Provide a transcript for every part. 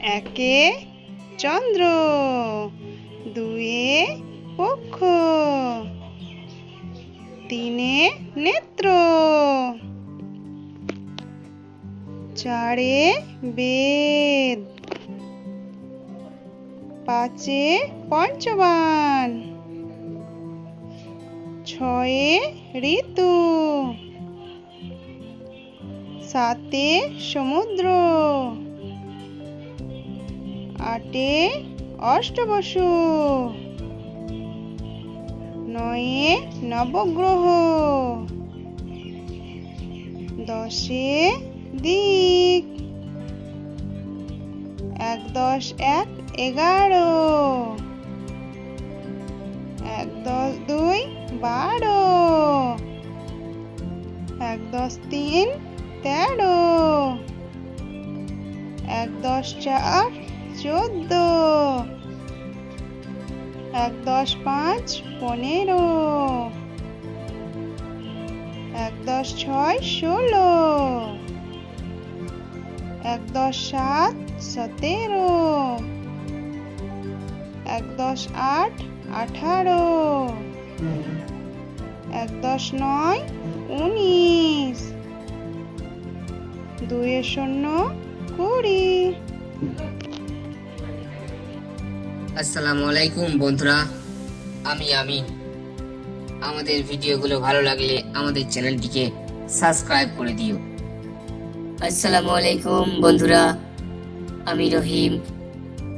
একে চন্দ্র দুয়ে পক্ষ তিনে নেত্র চারে বেদ পাঁচে পঞ্চবান ছয়ে ঋতু সাতে সমুদ্র। আটে অষ্টবসু। নয়ে নবগ্রহ। দশে দিক। এক দশ এক এগারো। এক দশ দুই বারো। এক দশ তিন তেরো। এক দশ চার চোদ্দ। এক, দশ, পাঁচ, পনেরো। এক, দশ, ছয়, ষোলো। এক, দশ, সাত, সতেরো। এক, দশ, আট, আঠারো। এক, দশ, নয়, উনিশ। দুয়ে শূন্য, কুড়ি। আসসালামু আলাইকুম, বন্ধুরা। আমি আমিন। আমাদের ভিডিওগুলো ভালো লাগলে আমাদের চ্যানেলটিকে সাবস্ক্রাইব করে দিও। আসসালামু আলাইকুম, বন্ধুরা। আমি রহিম।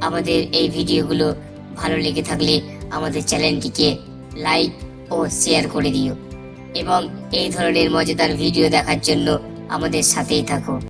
আমাদের এই ভিডিওগুলো ভালো লেগে থাকলে আমাদের চ্যানেলটিকে লাইক ও শেয়ার করে দিও। এবং এই ধরনের মজাদার ভিডিও দেখার জন্য আমাদের সাথেই থাকো।